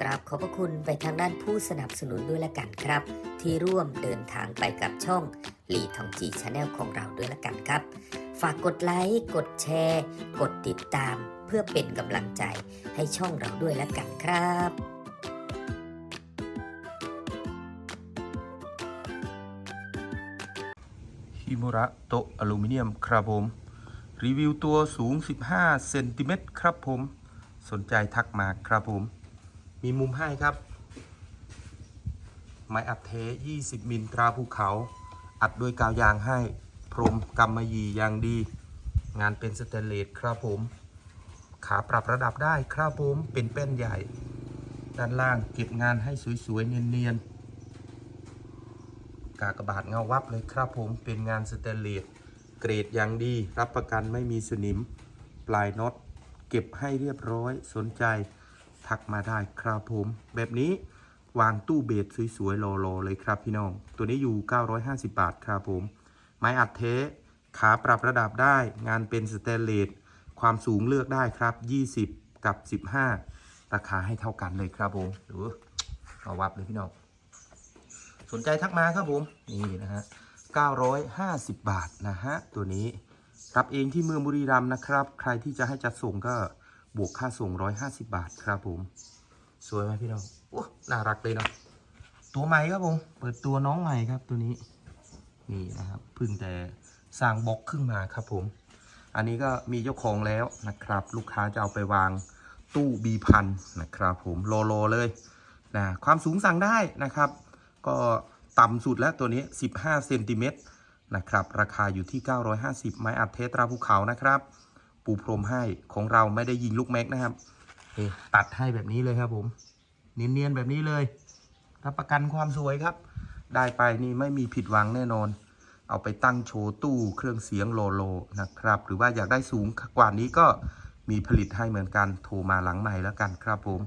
กราบขอบพระคุณไปทางด้านผู้สนับสนุนด้วยละกันครับ ที่ร่วมเดินทางไปกับช่องลีทองจีชาแนลของเราด้วยละกันครับ ฝากกดไลค์ กดแชร์ กดติดตาม เพื่อเป็นกำลังใจให้ช่องเราด้วยละกันครับฮิมุระโตอลูมิเนียมครับผม รีวิวตัวสูง 15 เซนติเมตรครับผม สนใจทักมาครับผม มีมุมให้ครับ ไม้อัดเท 20 มิลตราภูเขา อัดด้วยกาวยางให้ พรมกำมะหยี่ยางดี งานเป็นสเตนเลสครับผม ขาปรับระดับได้ครับผม เป็นแป้นใหญ่ ด้านล่างเก็บงานให้สวยๆ เนียนๆ กากบาทเงาวับเลยครับผม เป็นงานสเตนเลส เกรดอย่างดี รับประกันไม่มีสนิม ปลายน็อต เก็บให้เรียบร้อย สนใจ ทักมาได้ครับผม แบบนี้วางตู้เบสสวยๆรอๆเลยครับพี่น้อง ตัวนี้อยู่ 950 บาทครับผม ไม้อัดเทสขาปรับระดับได้ งานเป็นสเตนเลส ความสูงเลือกได้ครับ 20 กับ 15 ราคาให้เท่ากันเลยครับผมดูเอาวับเลยพี่น้อง สนใจทักมาครับผม นี่นะฮะ 950 บาทนะฮะ ตัวนี้รับเองที่เมืองบุรีรัมย์นะครับ ใครที่จะให้จัดส่งก็ บวกค่าส่ง 150 บาทครับผม สวยไหมพี่น้องโอ้น่ารักเลยเนาะตัวใหม่ครับผม เปิดตัวน้องใหม่ครับตัวนี้ นี่นะครับเพิ่งแต่สร้างบล็อกขึ้นมาครับผม อันนี้ก็มีเจ้าของแล้วนะครับ ลูกค้าจะเอาไปวางตู้บีพันนะครับผมโลโลเลยนะความสูงสั่งได้นะครับ ก็ต่ำสุดแล้วตัวนี้ 15เซนติเมตรนะครับ ราคาอยู่ที่ 950 ไม้อัดเทสตราภูเขานะครับ ปูพรมให้ของเราไม่ได้ยิงลูกแม็กนะครับนี่ตัดให้แบบนี้เลยครับผม เนียนๆแบบนี้เลยรับประกันความสวยครับ ได้ไปนี่ไม่มีผิดหวังแน่นอน เอาไปตั้งโชว์ตู้เครื่องเสียงโลโลนะครับ หรือว่าอยากได้สูงกว่านี้ก็มีผลิตให้เหมือนกันโทรมาหลังใหม่แล้วกันครับผม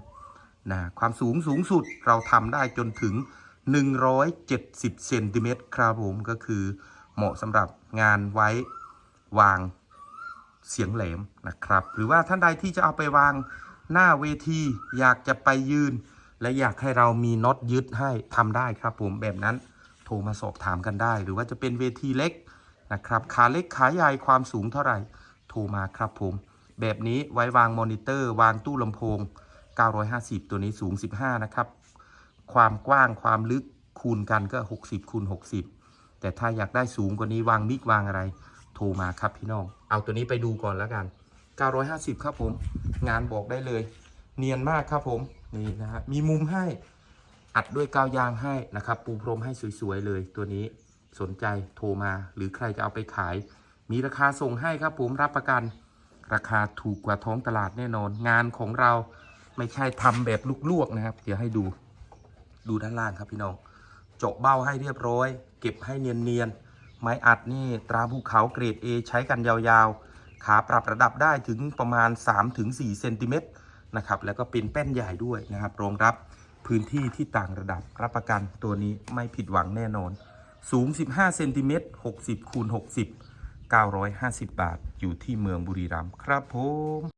นะความสูงสูงสุดเราทำได้จนถึง 170เซนติเมตรครับผมก็คือเหมาะสำหรับงานไว้วาง เสียงแหลมนะครับ หรือว่าท่านใดที่จะเอาไปวางหน้าเวที อยากจะไปยืน และอยากให้เรามีน็อตยึดให้ทำได้ครับผมแบบนั้นโทรมาสอบถามกันได้ หรือว่าจะเป็นเวทีเล็กนะครับขาเล็กขาใหญ่ความสูงเท่าไหร่โทรมาครับผม แบบนี้ไว้วางมอนิเตอร์ วางตู้ลำโพง 950 ตัวนี้สูง 15 นะครับ ความกว้างความลึกคูณกันก็ 60คูณ60 แต่ถ้าอยากได้สูงกว่านี้วางมิกวางอะไร รมาครับพี่น้อง เอาตัวนี้ไปดูก่อนแล้วกัน 950 ครับผม งานบอกได้เลย เนียนมากครับผม นี่นะฮะ มีมุมให้ อัดด้วยกาวยางให้นะครับ ปูพรมให้สวยๆเลย ตัวนี้ สนใจโทรมา หรือใครจะเอาไปขาย มีราคาส่งให้ครับผม รับประกัน ราคาถูกกว่าท้องตลาดแน่นอน งานของเราไม่ใช่ทำแบบลวกๆนะครับ เดี๋ยวให้ดู ดูด้านล่างครับพี่น้อง เจาะเบ้าให้เรียบร้อย เก็บให้เนียนๆ ไม้อัดนี่ตราภูเขาเกรด A ใช้กันยาวๆ ขาปรับระดับได้ถึงประมาณ 3-4เซนติเมตรนะครับ แล้วก็เป็นแป้นใหญ่ด้วยนะครับรองรับพื้นที่ที่ต่างระดับรับประกันตัวนี้ไม่ผิดหวังแน่นอน สูง 15เซนติเมตร60คูณ60 950 บาท อยู่ที่เมืองบุรีรัมย์ครับผม